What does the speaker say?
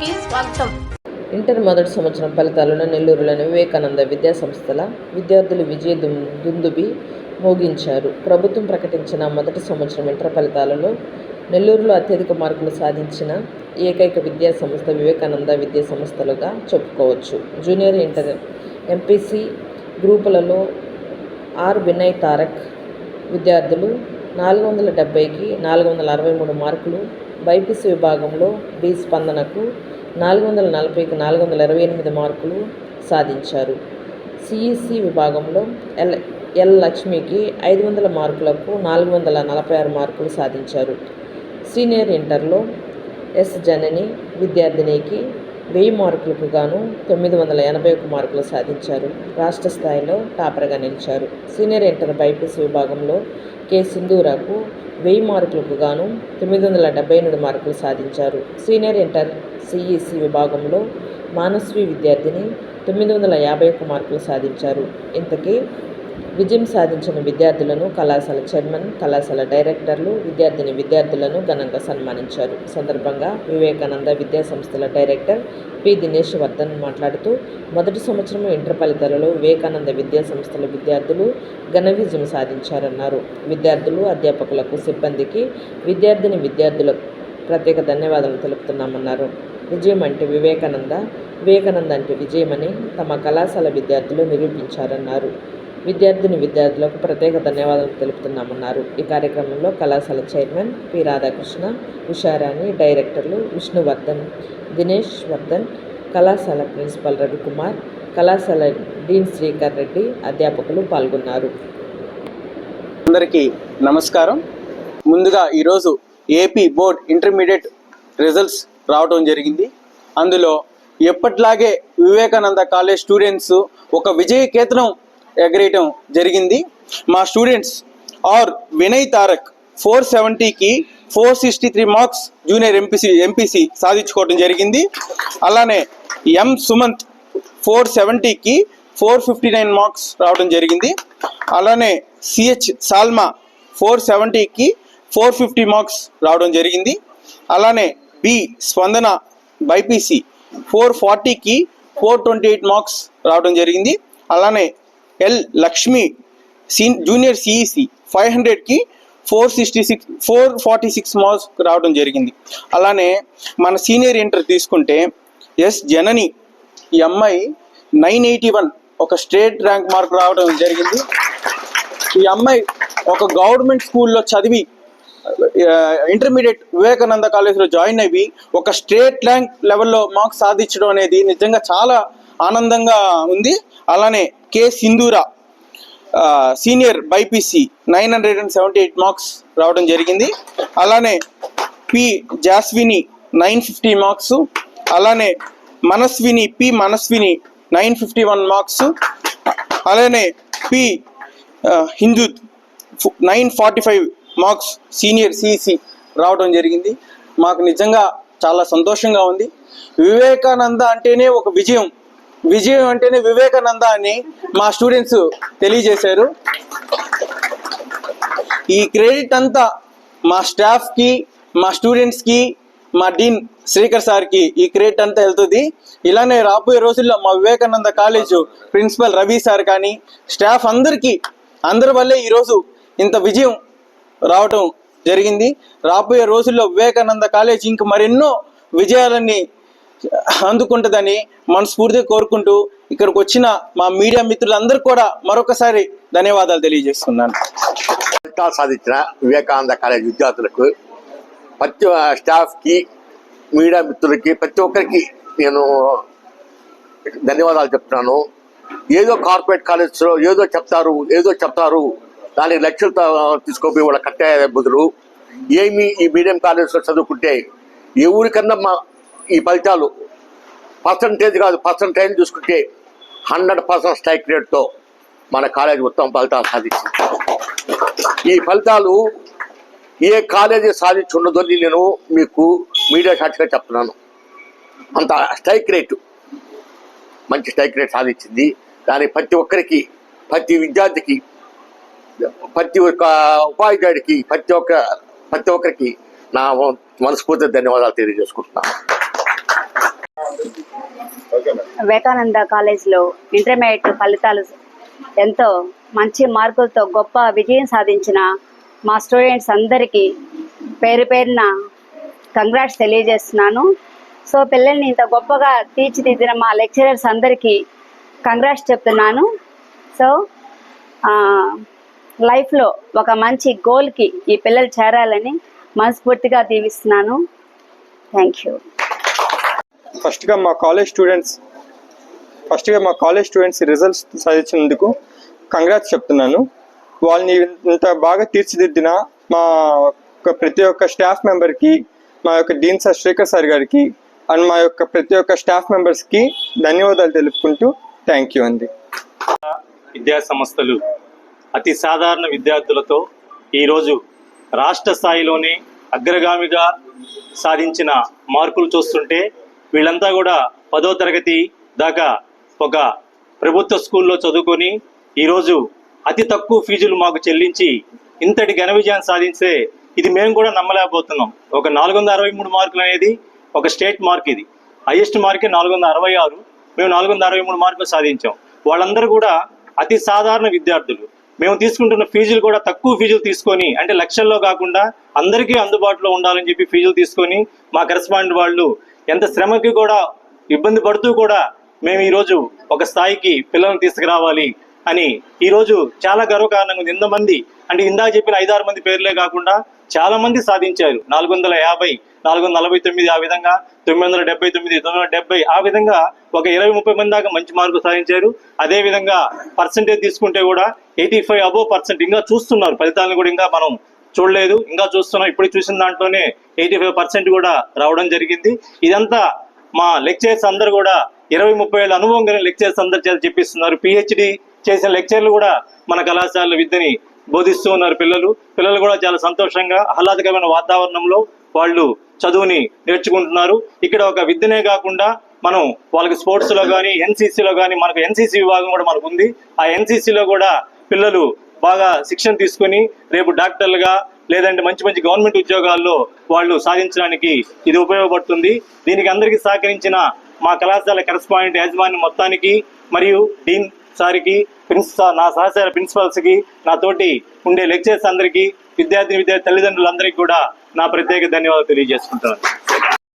కి స్వాగతం. ఇంటర్ మొదటి సంవత్సరం ఫలితాలను నెల్లూరులోని వివేకానంద విద్యాసంస్థల విద్యార్థులు విజయ దుం- దుందుబి మోగించారు. ప్రభుత్వం ప్రకటించిన మొదటి సంవత్సరం ఇంటర్ ఫలితాలలో నెల్లూరులో అత్యధిక మార్కులు సాధించిన ఏకైక విద్యాసంస్థ వివేకానంద విద్యాసంస్థలుగా చెప్పుకోవచ్చు. జూనియర్ ఇంటర్ ఎంపీసీ గ్రూపులలో ఆర్ వినయ్ తారక్ విద్యార్థులు నాలుగు వందల డెబ్బైకి నాలుగు వందల అరవై మూడు మార్కులు బైపీసీ విభాగంలో బి స్పందనకు నాలుగు వందల నలభైకి నాలుగు వందల ఇరవై ఎనిమిది మార్కులు సాధించారు. సిఈసి విభాగంలో ఎల్ ఎల్ లక్ష్మికి ఐదు వందల మార్కులకు నాలుగు వందల నలభై ఆరు మార్కులు సాధించారు. సీనియర్ ఇంటర్లో ఎస్ జనని విద్యార్థినికి వెయ్యి మార్కులకు గాను తొమ్మిది వందల ఎనభై ఒక మార్కులు సాధించారు. రాష్ట్ర స్థాయిలో టాపర్గా నిలిచారు. సీనియర్ ఇంటర్ బైపీసీ విభాగంలో కె సింధూరాకు వెయ్యి మార్కులకు గాను తొమ్మిది వందల డెబ్బై ఎనిమిది మార్కులు సాధించారు. సీనియర్ ఇంటర్ సిఈసి విభాగంలో మానస్వి విద్యార్థిని తొమ్మిది వందల యాభై ఒక్క మార్కులు సాధించారు. ఇంతకీ విజయం సాధించిన విద్యార్థులను కళాశాల చైర్మన్ కళాశాల డైరెక్టర్లు విద్యార్థిని విద్యార్థులను ఘనంగా సన్మానించారు. సందర్భంగా వివేకానంద విద్యా సంస్థల డైరెక్టర్ పి. దినేష్ వర్ధన్ మాట్లాడుతూ మొదటి సంవత్సరం ఇంటర్ ఫలితాలలో వివేకానంద విద్యా సంస్థల విద్యార్థులు ఘన విజయం సాధించారన్నారు. విద్యార్థులు అధ్యాపకులకు సిబ్బందికి విద్యార్థిని విద్యార్థులకు ప్రత్యేక ధన్యవాదాలు తెలుపుతున్నామన్నారు. విజయం అంటే వివేకానంద వివేకానంద అంటే విజయమని తమ కళాశాల విద్యార్థులు నిరూపించారన్నారు. విద్యార్థిని విద్యార్థులకు ప్రత్యేక ధన్యవాదాలు తెలుపుతున్నామన్నారు. ఈ కార్యక్రమంలో కళాశాల చైర్మన్ పి. రాధాకృష్ణ ఉషారాణి డైరెక్టర్లు విష్ణువర్ధన్ దినేష్ వర్ధన్ కళాశాల ప్రిన్సిపల్ రవికుమార్ కళాశాల డీన్ శ్రీకర్ రెడ్డి అధ్యాపకులు పాల్గొన్నారు. అందరికీ నమస్కారం. ముందుగా ఈరోజు ఏపీ బోర్డ్ ఇంటర్మీడియట్ రిజల్ట్స్ రావడం జరిగింది. అందులో ఎప్పట్లాగే వివేకానంద కాలేజ్ స్టూడెంట్స్ ఒక విజయ కేతనం ఎగరేయటం జరిగింది. మా students R Vinay Tarak four సెవెంటీకి four sixty three marks junior MPC MPC సాధించుకోవడం జరిగింది. అలానే ఎం సుమంత్ ఫోర్ సెవెంటీకి ఫోర్ ఫిఫ్టీ నైన్ మార్క్స్ రావడం జరిగింది. అలానే సిహెచ్ సాల్మా ఫోర్ సెవెంటీకి ఫోర్ ఫిఫ్టీ మార్క్స్ రావడం జరిగింది. అలానే బి స్పందన బైపీసీ ఫోర్ ఫార్టీకి ఫోర్ ట్వంటీ ఎయిట్ మార్క్స్ రావడం జరిగింది. అలానే L Lakshmi C junior CEC five హండ్రెడ్కి four sixty six four forty six marks రావడం జరిగింది. అలానే మన సీనియర్ ఇంటర్ తీసుకుంటే ఎస్ జనని ఈ అమ్మాయి నైన్ ఎయిటీ వన్ ఒక స్టేట్ ర్యాంక్ మార్క్ రావడం జరిగింది. ఈ అమ్మాయి ఒక గవర్నమెంట్ స్కూల్లో చదివి ఇంటర్మీడియట్ వివేకానంద కాలేజ్లో జాయిన్ అయ్యి ఒక స్టేట్ ర్యాంక్ లెవెల్లో మార్క్స్ సాధించడం అనేది నిజంగా చాలా ఆనందంగా ఉంది. అలానే K Sindhura senior BiPC nine hundred and seventy eight marks రావడం జరిగింది. అలానే P Jaswini nine fifty marks అలానే Manasvini P Manasvini nine fifty one marks అలానే P Hindu nine forty five marks senior CC రావడం జరిగింది. మాకు నిజంగా చాలా సంతోషంగా ఉంది. వివేకానంద అంటేనే ఒక విజయం. విజయం అంటేనే వివేకానంద అని మా స్టూడెంట్స్ తెలియజేశారు. ఈ క్రెడిట్ అంతా మా స్టాఫ్కి మా స్టూడెంట్స్కి మా డీన్ శ్రీకర్ సార్కి ఈ క్రెడిట్ అంతా వెళ్తుంది. ఇలానే రాబోయే రోజుల్లో మా Vivekananda college principal Ravi sir కానీ స్టాఫ్ అందరికీ అందరి వల్లే ఈరోజు ఇంత విజయం రావటం జరిగింది. రాబోయే రోజుల్లో వివేకానంద కాలేజ్ ఇంక మరెన్నో విజయాలని అందుకుంటుందని మనస్ఫూర్తిగా కోరుకుంటూ ఇక్కడికి వచ్చిన మా మీడియా మిత్రులందరూ కూడా మరొకసారి ధన్యవాదాలు తెలియజేస్తున్నాను. ఫలితాలు సాధించిన వివేకానంద కాలేజ్ విద్యార్థులకు ప్రతి స్టాఫ్కి మీడియా మిత్రులకి ప్రతి ఒక్కరికి నేను ధన్యవాదాలు చెప్తున్నాను. ఏదో కార్పొరేట్ కాలేజ్లో ఏదో చెప్తారు ఏదో చెప్తారు దానికి లక్షలు తీసుకోపోయి వాళ్ళ కట్టే బదులు ఏమి ఈ మీడియం కాలేజ్లో చదువుకుంటే ఎవరికన్నా మా ఈ ఫలితాలు పర్సంటేజ్ కాదు పర్సంటేజ్ చూసుకుంటే హండ్రెడ్ పర్సెంట్ స్ట్రైక్ రేట్తో మన కాలేజ్ ఉత్తమ ఫలితాలు సాధించింది. ఈ ఫలితాలు ఏ కాలేజీ సాధించి ఉండదని నేను మీకు మీడియా సాక్షిగా చెప్తున్నాను. అంత స్ట్రైక్ రేటు మంచి స్ట్రైక్ రేట్ సాధించింది. దాని ప్రతి ఒక్కరికి ప్రతి విద్యార్థికి ప్రతి ఒక్క ఉపాధ్యాయుడికి ప్రతి ఒక్క ప్రతి ఒక్కరికి నా మనస్ఫూర్తి ధన్యవాదాలు తెలియజేసుకుంటున్నాను. వివేకానంద కాలేజ్లో ఇంటర్మీడియట్ ఫలితాలు ఎంతో మంచి మార్కులతో గొప్ప విజయం సాధించిన మా స్టూడెంట్స్ అందరికీ పేరు పేరున కంగ్రాట్స్ తెలియజేస్తున్నాను. సో పిల్లల్ని ఇంత గొప్పగా తీర్చిదిద్దిన మా లెక్చరర్స్ అందరికీ కంగ్రాట్స్ చెప్తున్నాను. సో లైఫ్లో ఒక మంచి గోల్కి ఈ పిల్లలు చేరాలని మనస్ఫూర్తిగా దీవిస్తున్నాను. థ్యాంక్ యూ ఫస్ట్గా మా కాలేజ్ స్టూడెంట్స్ ఫస్ట్గా మా కాలేజ్ స్టూడెంట్స్ రిజల్ట్స్ సాధించినందుకు కంగ్రాట్స్ చెప్తున్నాను. వాళ్ళని ఇంత బాగా తీర్చిదిద్దిన మా ప్రతి ఒక్క స్టాఫ్ మెంబర్కి మా యొక్క డీన్ సార్ శ్రీకర్ సార్ గారికి అండ్ మా యొక్క ప్రతి ఒక్క స్టాఫ్ మెంబర్స్కి ధన్యవాదాలు తెలుపుకుంటూ థ్యాంక్ యూ అండి. విద్యా సంస్థలు అతి సాధారణ విద్యార్థులతో ఈరోజు రాష్ట్ర స్థాయిలోనే అగ్రగామిగా సాధించిన మార్కులు చూస్తుంటే వీళ్ళంతా కూడా పదో తరగతి దాకా ఒక ప్రభుత్వ స్కూల్లో చదువుకొని ఈరోజు అతి తక్కువ ఫీజులు మాకు చెల్లించి ఇంతటి ఘన విజయాన్ని సాధించే ఇది మేము కూడా నమ్మలేకపోతున్నాం. ఒక నాలుగు వందల అరవై మూడు మార్కులు అనేది ఒక స్టేట్ మార్క్ ఇది. హైయెస్ట్ మార్కే నాలుగు వందల అరవై ఆరు మేము నాలుగు వందల అరవై మూడు మార్కులు సాధించాం. వాళ్ళందరూ కూడా అతి సాధారణ విద్యార్థులు. మేము తీసుకుంటున్న ఫీజులు కూడా తక్కువ ఫీజులు తీసుకొని అంటే లక్షల్లో కాకుండా అందరికీ అందుబాటులో ఉండాలని చెప్పి ఫీజులు తీసుకొని మా కరెస్పాండెంట్ వాళ్ళు ఎంత శ్రమకి కూడా ఇబ్బంది పడుతూ కూడా మేము ఈరోజు ఒక స్థాయికి పిల్లల్ని తీసుకురావాలి అని ఈరోజు చాలా గర్వకారణంగా ఉంది. ఎంతమంది అంటే ఇందాక చెప్పిన ఐదారు మంది పేర్లే కాకుండా చాలా మంది సాధించారు. నాలుగు వందల యాభై నాలుగు వందల నలభై తొమ్మిది ఆ విధంగా తొమ్మిది వందల డెబ్బై తొమ్మిది తొమ్మిది వందల డెబ్బై ఆ విధంగా ఒక ఇరవై ముప్పై మంది దాకా మంచి మార్కులు సాధించారు. అదే విధంగా పర్సంటేజ్ తీసుకుంటే కూడా ఎయిటీ ఫైవ్ అబోవ్ పర్సెంట్ ఇంకా చూస్తున్నారు. ఫలితాలను కూడా ఇంకా మనం చూడలేదు. ఇంకా చూస్తున్నాం. ఇప్పుడు చూసిన దాంట్లోనే ఎయిటీ ఫైవ్ పర్సెంట్ కూడా రావడం జరిగింది. ఇదంతా మా లెక్చర్స్ అందరు కూడా ఇరవై ముప్పై ఏళ్ళ అనుభవం కలిగిన లెక్చర్స్ అందరి చేత చెప్పిస్తున్నారు. పిహెచ్డి చేసిన లెక్చర్లు కూడా మన కళాశాల విద్యని బోధిస్తూ ఉన్నారు పిల్లలు. పిల్లలు కూడా చాలా సంతోషంగా ఆహ్లాదకరమైన వాతావరణంలో వాళ్ళు చదువుని నేర్చుకుంటున్నారు. ఇక్కడ ఒక విద్యనే కాకుండా మనం వాళ్ళకి స్పోర్ట్స్లో కానీ ఎన్సీసీలో కానీ మనకు ఎన్సీసీ విభాగం కూడా మనకు ఉంది. ఆ ఎన్సీసీలో కూడా పిల్లలు బాగా శిక్షణ తీసుకొని రేపు డాక్టర్లుగా లేదంటే మంచి మంచి గవర్నమెంట్ ఉద్యోగాల్లో వాళ్ళు సాధించడానికి ఇది ఉపయోగపడుతుంది. దీనికి అందరికీ సహకరించిన మా కళాశాల కరెస్పాండెంట్ యాజమాన్యం మొత్తానికి మరియు డీన్ సార్కి ప్రిన్సిపల్ నా సహచార ప్రిన్సిపల్స్కి నాతోటి ఉండే లెక్చర్స్ అందరికీ విద్యార్థి విద్యార్థి తల్లిదండ్రులందరికీ కూడా నా ప్రత్యేక ధన్యవాదాలు తెలియజేసుకుంటున్నాను.